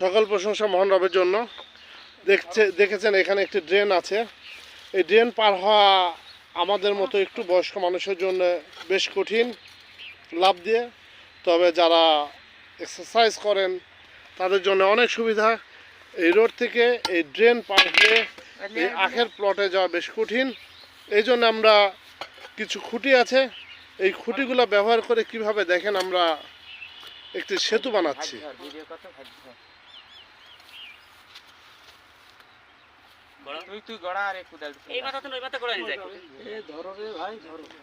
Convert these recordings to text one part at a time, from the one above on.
সকল প্রশংসা মোহন রবের জন্য। দেখছে, দেখেছেন, এখানে একটি ড্রেন আছে। এই ড্রেন পার হওয়া আমাদের মতো একটু বয়স্ক মানুষের জন্য বেশ কঠিন লাভ দিয়ে। তবে যারা এক্সারসাইজ করেন, তাদের জন্য অনেক সুবিধা। এই রোড থেকে এই ড্রেন পার হয়ে এই আখের প্লটে যাওয়া বেশ কঠিন। এই জন্য আমরা কিছু খুঁটি আছে। এই খুঁটিগুলো ব্যবহার করে কীভাবে দেখেন আমরা একটি সেতু বানাচ্ছি। তুই তুই গড়া আর একটু দেখ। এই মাথা তো ওই মাথা করে নিয়ে যায়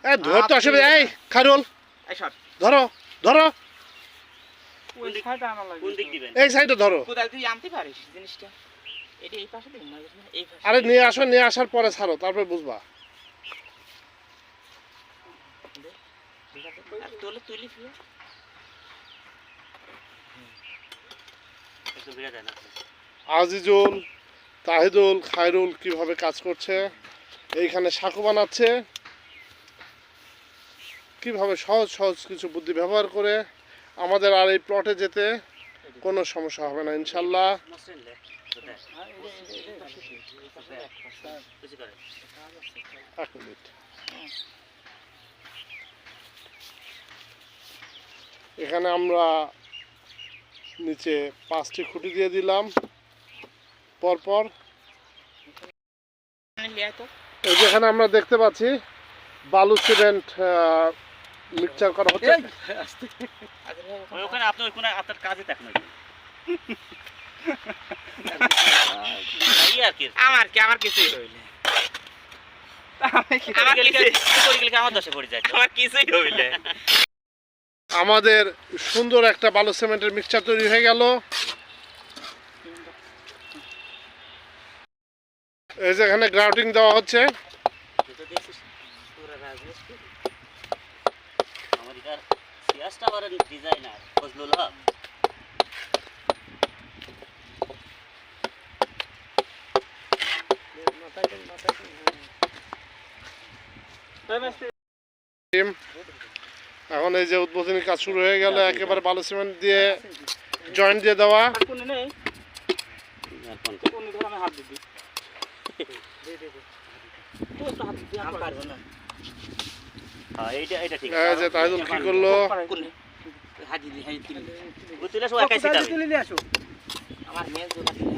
এ ধরতে অসুবিধা এই খারুল এই সর। ধরো ধরো। ওই সাইডে আনা লাগবে কোন দিক দিবেন? এই সাইডে ধরো। কোদাল তুই আনতে পারিস জিনিসটা? এটা এই পাশে দিন না এই পাশে। আরে নিয়ে আসো নিয়ে আসার পরে ছাড়ো তারপরে বুঝবা। আর তোলে তুলি ফিরে। আজিজুল। তাহিদুল খায়রুল কীভাবে কাজ করছে? এইখানে সাঁকো বানাচ্ছে। কীভাবে সহজ সহজ কিছু বুদ্ধি ব্যবহার করে আমাদের আর এই প্লটে যেতে কোনো সমস্যা হবে না, ইনশাল্লাহ। এখানে আমরা নিচে পাঁচটি খুঁটি দিয়ে দিলাম। পরপর। এই যেখানে আমরা দেখতে পাচ্ছি বালু সিমেন্ট মিক্সচার করা হচ্ছে। ওখানে আপনি ওই আপনার কাজে দেখেন ওই। এই আর কি? আমার কি আমার কিছুই হইলে আমার গেলে কি করে গেলে কি আমার দশে পড়ে যায়? তো। আমার কিছুই হইলে আমাদের সুন্দর একটা বালু সিমেন্টের মিক্সচার তৈরি হয়ে গেল। এই যে এখানে গ্রাউটিং দেওয়া হচ্ছে। এখন এই যে উদ্বোধনী কাজ শুরু হয়ে গেল, একেবারে বালু সিমেন্ট দিয়ে জয়েন্ট দিয়ে দেওয়া। কোনে নেই আর ফোন কর। কোনে ধরে আমি হাত দিবি তুই তো হাত দিবি আমি পারব না এইটা এইটা ঠিক এই যে তাহিদুল কি করল কোনে হাত দিবি হাত দিবি বুঝলে সব একাই শিখাবে আমার মেয়ে তো হাত দিবি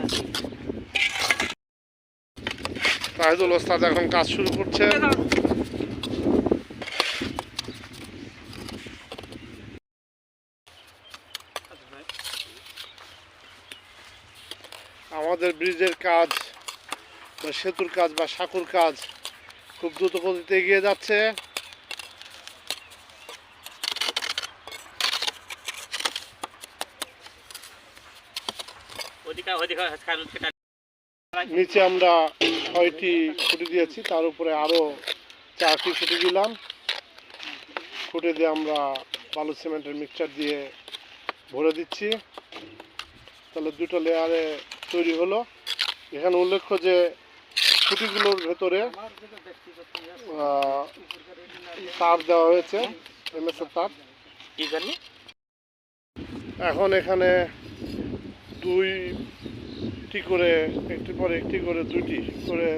তাহিদুল ওস্তাদ এখন কাজ শুরু করছে আমাদের ব্রিজের কাজ সেতুর কাজ বা সাঁকুর কাজ খুব দ্রুত গতিতে এগিয়ে যাচ্ছে। নিচে আমরা ছয়টি খুঁটি দিয়েছি তার উপরে আরও চারটি খুঁটি দিলাম। খুঁটে দিয়ে আমরা বালু সিমেন্টের মিক্সচার দিয়ে ভরে দিচ্ছি। তাহলে দুটো লেয়ারে তৈরি হলো। এখানে উল্লেখ্য যে খুঁটিগুলোর ভেতরে তার দেওয়া হয়েছে এমএসের তার। এখন এখানে দুইটি করে একটি পরে একটি করে দুইটি করে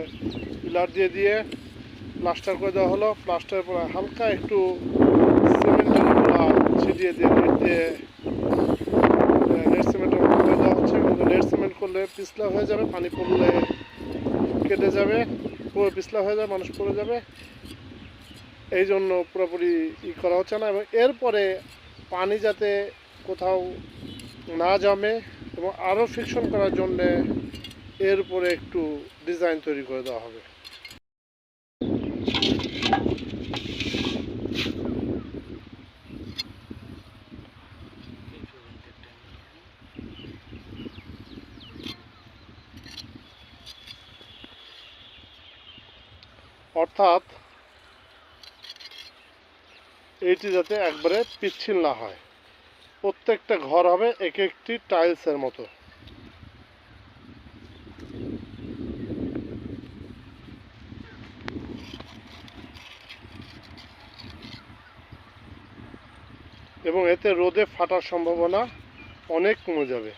পিলার দিয়ে দিয়ে প্লাস্টার করে দেওয়া হলো। প্লাস্টারের পরে হালকা একটু সিমেন্টের ছিটিয়ে দিয়ে নেট দিয়ে নেট সিমেন্টের করে দেওয়া হচ্ছে। কিন্তু নেট সিমেন্ট করলে পিছলা হয়ে যাবে পানি পড়লে কেটে যাবে, পুরো পিছলা হয়ে যাবে, মানুষ পড়ে যাবে। এই জন্য পুরোপুরি ই করা হচ্ছে না এবং এরপরে পানি যাতে কোথাও না জমে এবং আরও ফিকশন করার জন্যে এর উপরে একটু ডিজাইন তৈরি করে দেওয়া হবে। অর্থাৎ এইটি যাতে একবারে পিচ্ছিল না হয়। প্রত্যেকটা ঘর হবে এক একটি টাইলসের মতো। এবং এতে রোদে ফাটার সম্ভাবনা অনেক কমে যাবে।